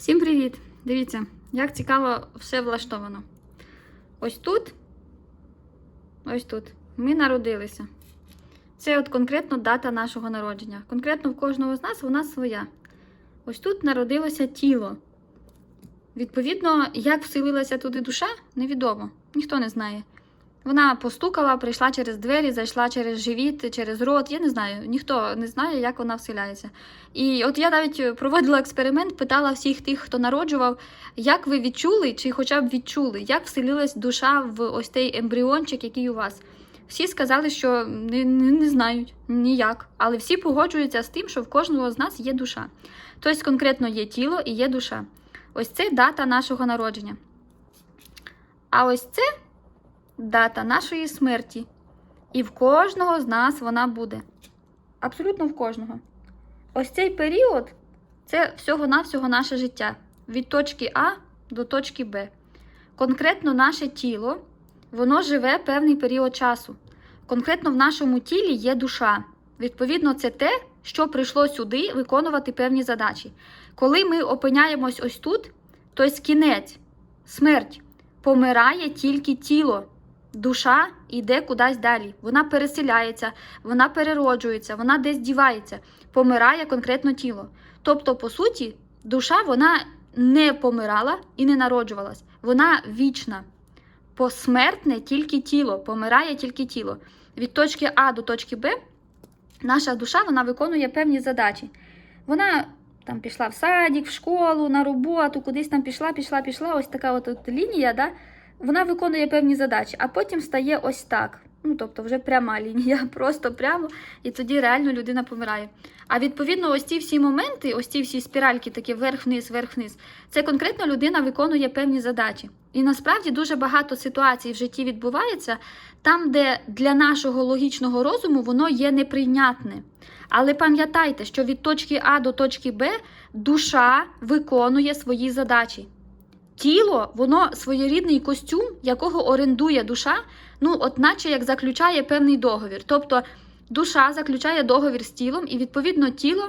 Всім привіт! Дивіться, як цікаво все влаштовано. Ось тут, ось тут, ми народилися. Це от конкретно дата нашого народження. Конкретно в кожного з нас вона своя. Ось тут народилося тіло. Відповідно, як вселилася туди душа, невідомо. Ніхто не знає. Вона постукала, прийшла через двері, зайшла через живіт, через рот. Я не знаю, ніхто не знає, як вона вселяється. І от я навіть проводила експеримент, питала всіх тих, хто народжував, як ви відчули, чи хоча б відчули, як вселилась душа в ось цей ембріончик, який у вас. Всі сказали, що не, не, не знають ніяк, але всі погоджуються з тим, що в кожного з нас є душа. Тобто конкретно є тіло і є душа. Ось це дата нашого народження. А ось це дата нашої смерті. І в кожного з нас вона буде. Абсолютно в кожного. Ось цей період це всього-навсього наше життя. Від точки А до точки Б. Конкретно наше тіло, воно живе певний період часу. Конкретно в нашому тілі є душа. Відповідно, це те, що прийшло сюди виконувати певні задачі. Коли ми опиняємось ось тут, то кінець, смерть, помирає тільки тіло. Душа йде кудись далі. Вона переселяється, вона перероджується, вона десь дівається, помирає конкретно тіло. Тобто, по суті, душа вона не помирала і не народжувалась. Вона вічна. Посмертне тільки тіло, помирає тільки тіло. Від точки А до точки Б наша душа вона виконує певні задачі. Вона там пішла в садик, в школу, на роботу, кудись там пішла, пішла, пішла. Ось така от, от лінія, да? Вона виконує певні задачі, а потім стає ось так. Ну, тобто вже пряма лінія, просто прямо, і тоді реально людина помирає. А відповідно, ось ці всі моменти, ось ці всі спіральки, такі вверх-вниз, вверх-вниз, це конкретно людина виконує певні задачі. І насправді дуже багато ситуацій в житті відбувається там, де для нашого логічного розуму воно є неприйнятне. Але пам'ятайте, що від точки А до точки Б душа виконує свої задачі. Тіло, воно своєрідний костюм, якого орендує душа, ну, от наче як заключає певний договір. Тобто душа заключає договір з тілом, і відповідно тіло.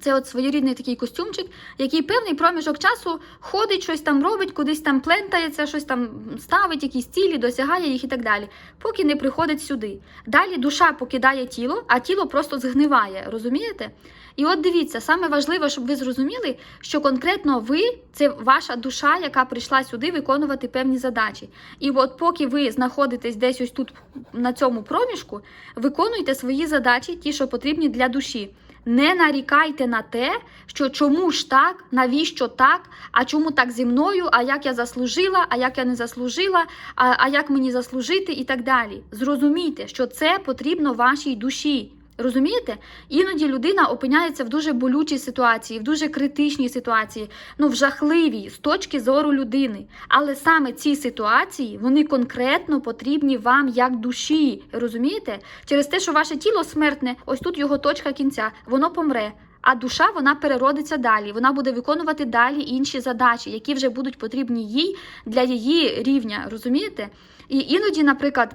Це от своєрідний такий костюмчик, який певний проміжок часу ходить, щось там робить, кудись там плентається, щось там ставить, якісь цілі, досягає їх і так далі, поки не приходить сюди. Далі душа покидає тіло, а тіло просто згниває, розумієте? І от дивіться, саме важливе, щоб ви зрозуміли, що конкретно ви це ваша душа, яка прийшла сюди виконувати певні задачі. І от поки ви знаходитесь десь ось тут на цьому проміжку, виконуйте свої задачі, ті, що потрібні для душі. Не нарікайте на те, що чому ж так, навіщо так, а чому так зі мною, а як я заслужила, а як я не заслужила, а, а як мені заслужити і так далі. Зрозумійте, що це потрібно вашій душі. Розумієте? Іноді людина опиняється в дуже болючій ситуації, в дуже критичній ситуації, ну в жахливій з точки зору людини. Але саме ці ситуації вони конкретно потрібні вам як душі. Розумієте? Через те, що ваше тіло смертне, ось тут його точка кінця, воно помре. А душа вона переродиться далі. Вона буде виконувати далі інші задачі, які вже будуть потрібні їй для її рівня. Розумієте? І іноді, наприклад,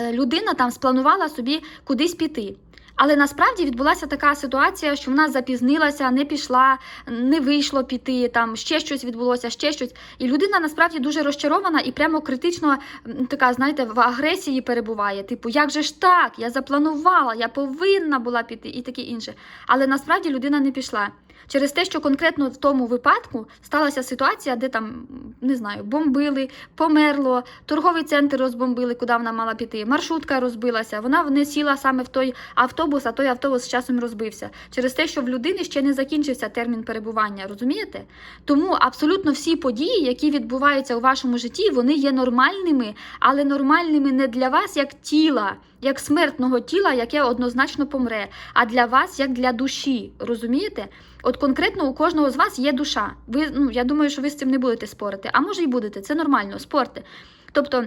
е, людина там спланувала собі кудись піти. Але насправді відбулася така ситуація, що вона запізнилася, не пішла, не вийшло піти, там ще щось відбулося, ще щось. І людина насправді дуже розчарована і прямо критично така, знаєте, в агресії перебуває. Типу, як же ж так? Я запланувала, я повинна була піти і таке інше. Але насправді людина не пішла. Через те, що конкретно в тому випадку сталася ситуація, де там не знаю, бомбили, померло, торговий центр розбомбили, куди вона мала піти. Маршрутка розбилася. Вона не сіла саме в той автобус, а той автобус з часом розбився. Через те, що в людини ще не закінчився термін перебування. Розумієте? Тому абсолютно всі події, які відбуваються у вашому житті, вони є нормальними, але нормальними не для вас як тіла. Як смертного тіла, яке однозначно помре, а для вас як для душі. Розумієте? От конкретно у кожного з вас є душа. Ви, ну, я думаю, що ви з цим не будете спорити. А може і будете, це нормально, спорте. Тобто.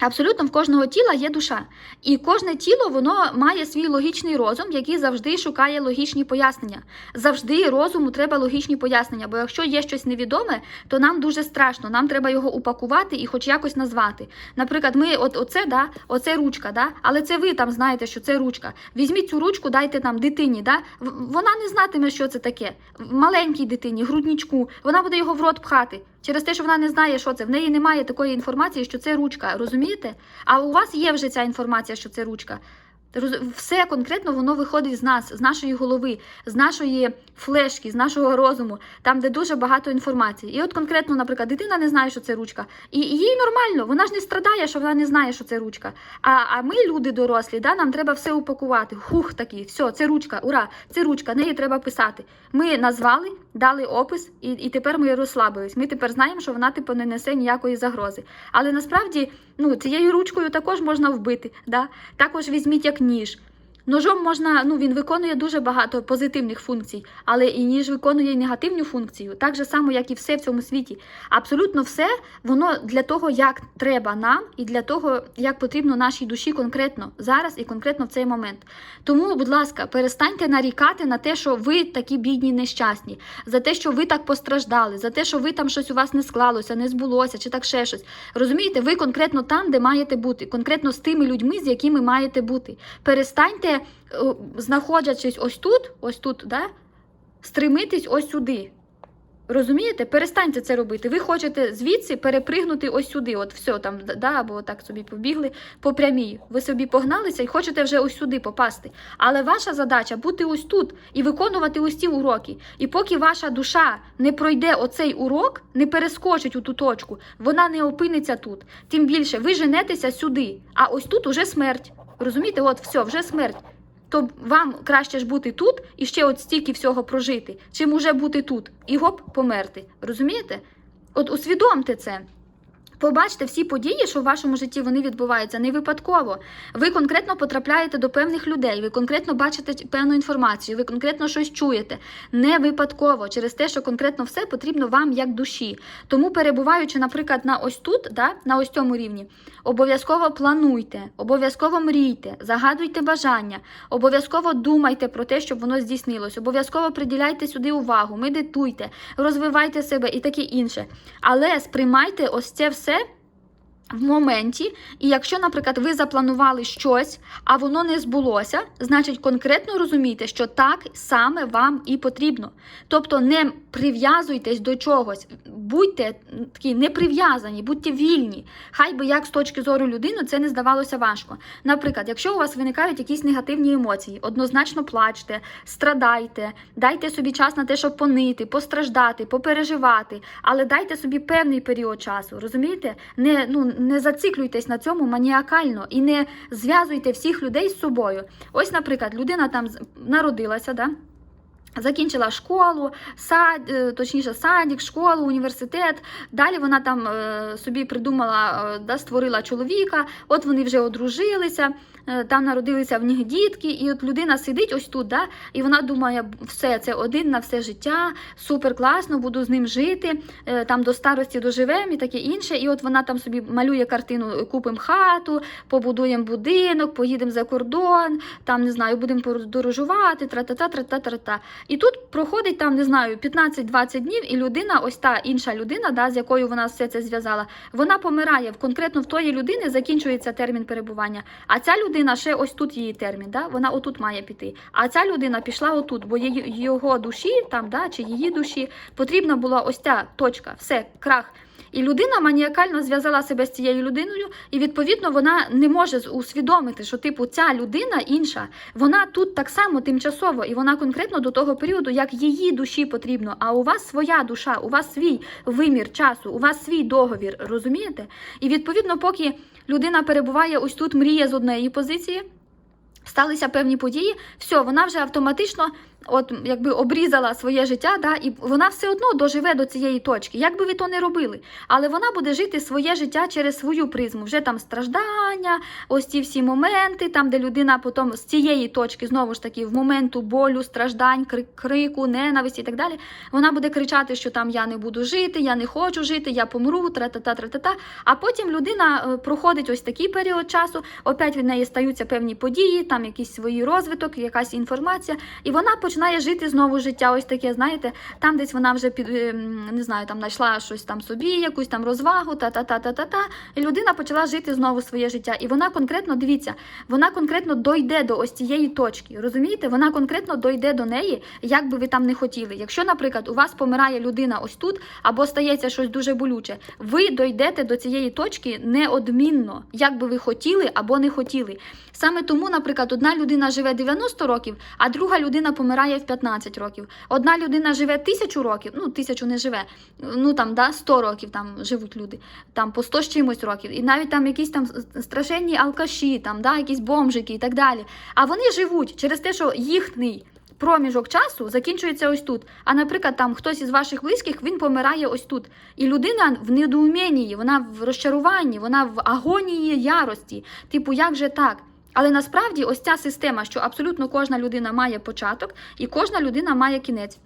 Абсолютно в кожного тіла є душа, і кожне тіло воно має свій логічний розум, який завжди шукає логічні пояснення. Завжди розуму треба логічні пояснення. Бо якщо є щось невідоме, то нам дуже страшно. Нам треба його упакувати і хоч якось назвати. Наприклад, ми, от оце, да, оце ручка, да, але це ви там знаєте, що це ручка. Візьміть цю ручку, дайте там дитині. Да, вона не знатиме, що це таке. Маленькій дитині, груднічку, вона буде його в рот пхати. Через те, що вона не знає, що це. В неї немає такої інформації, що це ручка. Розумієте? А у вас є вже ця інформація, що це ручка. Все конкретно воно виходить з нас, з нашої голови, з нашої флешки, з нашого розуму, там, де дуже багато інформації. І от конкретно, наприклад, дитина не знає, що це ручка. І їй нормально, вона ж не страдає, що вона не знає, що це ручка. А, а ми, люди дорослі, да, нам треба все упакувати. Хух такий, все, це ручка, ура, це ручка, неї треба писати. Ми назвали, дали опис, і, і тепер ми розслабились. Ми тепер знаємо, що вона типу не несе ніякої загрози. Але насправді ну, цією ручкою також можна вбити. Да? Також візьміть як ніж. Ножом можна, ну він виконує дуже багато позитивних функцій, але і ніж виконує і негативну функцію, так же само, як і все в цьому світі. Абсолютно все воно для того, як треба нам, і для того, як потрібно нашій душі конкретно зараз і конкретно в цей момент. Тому, будь ласка, перестаньте нарікати на те, що ви такі бідні, нещасні, за те, що ви так постраждали, за те, що ви там щось у вас не склалося, не збулося, чи так ще щось. Розумієте, ви конкретно там, де маєте бути, конкретно з тими людьми, з якими маєте бути. Перестаньте, е, знаходячись ось тут, ось тут, да, стремитись ось сюди. Розумієте? Перестаньте це робити. Ви хочете звідси перепригнути ось сюди, от все там, да, або так собі побігли по прямій. Ви собі погналися і хочете вже ось сюди попасти. Але ваша задача бути ось тут і виконувати ось ці уроки. І поки ваша душа не пройде оцей урок, не перескочить у ту точку, вона не опиниться тут. Тим більше ви женетеся сюди, а ось тут уже смерть. Розумієте, от все, вже смерть. То вам краще ж бути тут і ще от стільки всього прожити, чим уже бути тут і гоп померти. Розумієте? От усвідомте це. Побачте всі події, що в вашому житті вони відбуваються не випадково. Ви конкретно потрапляєте до певних людей, ви конкретно бачите певну інформацію, ви конкретно щось чуєте. Не випадково, через те, що конкретно все потрібно вам як душі. Тому, перебуваючи, наприклад, на ось тут, да, на ось цьому рівні, обов'язково плануйте, обов'язково мрійте, загадуйте бажання, обов'язково думайте про те, щоб воно здійснилось, обов'язково приділяйте сюди увагу, медитуйте, розвивайте себе і таке інше. Але сприймайте ось це все. sister В моменті, і якщо, наприклад, ви запланували щось, а воно не збулося, значить конкретно розумійте, що так саме вам і потрібно. Тобто не прив'язуйтесь до чогось, будьте такі не прив'язані, будьте вільні. Хай би як з точки зору людини це не здавалося важко. Наприклад, якщо у вас виникають якісь негативні емоції, однозначно плачте, страдайте, дайте собі час на те, щоб понити, постраждати, попереживати, але дайте собі певний період часу. Розумієте? Не, ну, не зациклюйтесь на цьому маніакально і не зв'язуйте всіх людей з собою. Ось, наприклад, людина там народилася, да? Закінчила школу, сад, е, точніше, садик, школу, університет. Далі вона там е, собі придумала, е, да, створила чоловіка. От вони вже одружилися, там народилися в них дітки, і от людина сидить ось тут, да, і вона думає, все, це один на все життя, супер класно, буду з ним жити, там до старості доживемо і таке інше. І от вона там собі малює картину, купимо хату, побудуємо будинок, поїдемо за кордон, там не знаю, будемо подорожувати, тра-та-та, тра-та-та-та. І тут проходить там, не знаю, 15-20 днів, і людина, ось та інша людина, да, з якою вона все це зв'язала, вона помирає. Конкретно в тої людини закінчується термін перебування. А ця людина ще ось тут її термін, да, вона отут має піти. А ця людина пішла отут, бо його душі, там, да, чи її душі потрібна була ось ця точка, все, крах. І людина маніакально зв'язала себе з цією людиною, і відповідно вона не може усвідомити, що типу ця людина інша, вона тут так само тимчасово, і вона конкретно до того періоду, як її душі потрібно. А у вас своя душа, у вас свій вимір часу, у вас свій договір, розумієте? І відповідно, поки людина перебуває ось тут, мріє з однієї позиції. Сталися певні події, все, вона вже автоматично от якби обрізала своє життя, да, і вона все одно доживе до цієї точки, як би ви то не робили. Але вона буде жити своє життя через свою призму. Вже там страждання, ось ці всі моменти, там, де людина потім з цієї точки, знову ж таки, в моменту болю, страждань, крику, ненависті і так далі, вона буде кричати, що там я не буду жити, я не хочу жити, я помру, тра-та-та, тра-та-та. А потім людина е, проходить ось такий період часу, опять від неї стаються певні події, там якийсь свій розвиток, якась інформація, і вона починає жити знову життя. Ось таке, знаєте, там десь вона вже під е, не знаю, там знайшла щось там собі, якусь там розвагу, та-та-та-та-та-та. І людина почала жити знову своє життя. І вона конкретно, дивіться, вона конкретно дойде до ось цієї точки. Розумієте? Вона конкретно дойде до неї, як би ви там не хотіли. Якщо, наприклад, у вас помирає людина ось тут, або стається щось дуже болюче, ви дойдете до цієї точки неодмінно, як би ви хотіли або не хотіли. Саме тому, наприклад, одна людина живе 90 років, а друга людина помирає в 15 років. Одна людина живе тисячу років, ну тисячу не живе, ну там да 100 років там живуть люди, там по 100 з чимось років, і навіть там якісь там страшенні алкаші, там да якісь бомжики і так далі. А вони живуть через те, що їхній проміжок часу закінчується ось тут. А наприклад, там хтось із ваших близьких він помирає ось тут. І людина в недоумінні, вона в розчаруванні, вона в агонії ярості. Типу, як же так? Але насправді ось ця система, що абсолютно кожна людина має початок і кожна людина має кінець.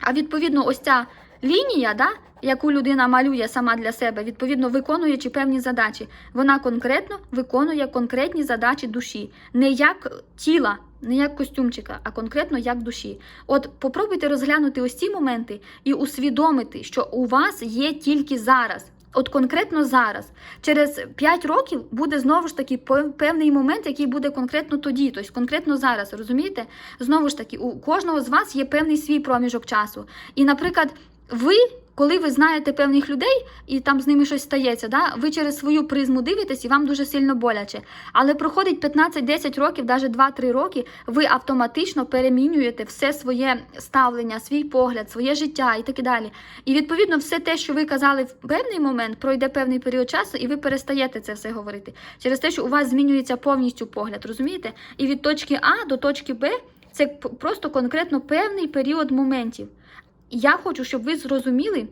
А відповідно, ось ця лінія, да, яку людина малює сама для себе, відповідно виконуючи певні задачі, вона конкретно виконує конкретні задачі душі, не як тіла, не як костюмчика, а конкретно як душі. От попробуйте розглянути ось ці моменти і усвідомити, що у вас є тільки зараз. От конкретно зараз, через 5 років буде знову ж таки пев- певний момент, який буде конкретно тоді, тобто конкретно зараз, розумієте? Знову ж таки, у кожного з вас є певний свій проміжок часу. І, наприклад, ви, коли ви знаєте певних людей і там з ними щось стається, да, ви через свою призму дивитесь і вам дуже сильно боляче. Але проходить 15-10 років, навіть 2-3 роки, ви автоматично перемінюєте все своє ставлення, свій погляд, своє життя і так далі. І відповідно, все те, що ви казали в певний момент, пройде певний період часу, і ви перестаєте це все говорити. Через те, що у вас змінюється повністю погляд, розумієте? І від точки А до точки Б це просто конкретно певний період моментів. Я хочу, щоб ви зрозуміли,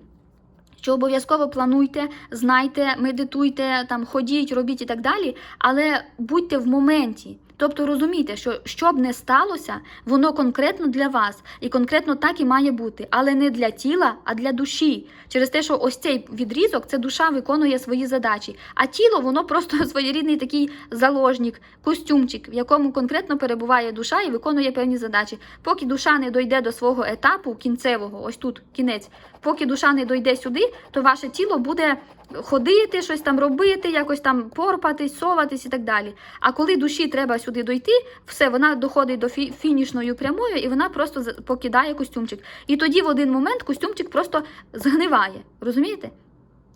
що обов'язково плануйте, знайте, медитуйте, там ходіть, робіть і так далі, але будьте в моменті. Тобто розумійте, що що б не сталося, воно конкретно для вас і конкретно так і має бути, але не для тіла, а для душі. Через те, що ось цей відрізок, це душа виконує свої задачі, а тіло воно просто своєрідний такий заложник, костюмчик, в якому конкретно перебуває душа і виконує певні задачі. Поки душа не дойде до свого етапу кінцевого, ось тут кінець, поки душа не дойде сюди, то ваше тіло буде ходити, щось там робити, якось там порпатись, соватись і так далі. А коли душі треба сюди дойти, все, вона доходить до фі- фінішною прямою і вона просто покидає костюмчик. І тоді в один момент костюмчик просто згниває. Розумієте?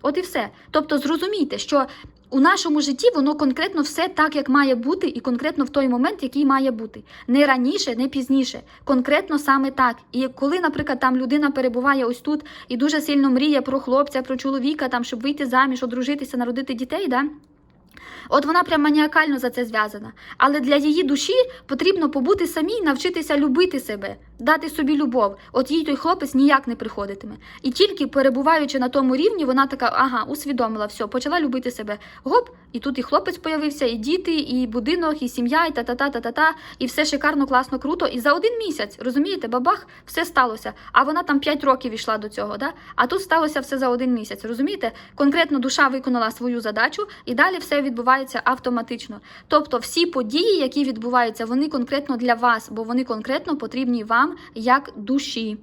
От і все. Тобто зрозумійте, що у нашому житті воно конкретно все так, як має бути, і конкретно в той момент, який має бути. Не раніше, не пізніше. Конкретно саме так. І коли, наприклад, там людина перебуває ось тут і дуже сильно мріє про хлопця, про чоловіка, там, щоб вийти заміж, одружитися, народити дітей, да? От вона прям маніакально за це зв'язана. Але для її душі потрібно побути самій, навчитися любити себе, дати собі любов. От їй той хлопець ніяк не приходитиме. І тільки перебуваючи на тому рівні, вона така, ага, усвідомила, все, почала любити себе. Гоп, і тут і хлопець появився, і діти, і будинок, і сім'я, і та-та-та-та-та-та, і все шикарно, класно, круто. І за один місяць, розумієте, бабах, все сталося. А вона там 5 років ішла до цього, да? а тут сталося все за один місяць. Розумієте? Конкретно душа виконала свою задачу, і далі все відбувається автоматично. Тобто, всі події, які відбуваються, вони конкретно для вас, бо вони конкретно потрібні вам як душі.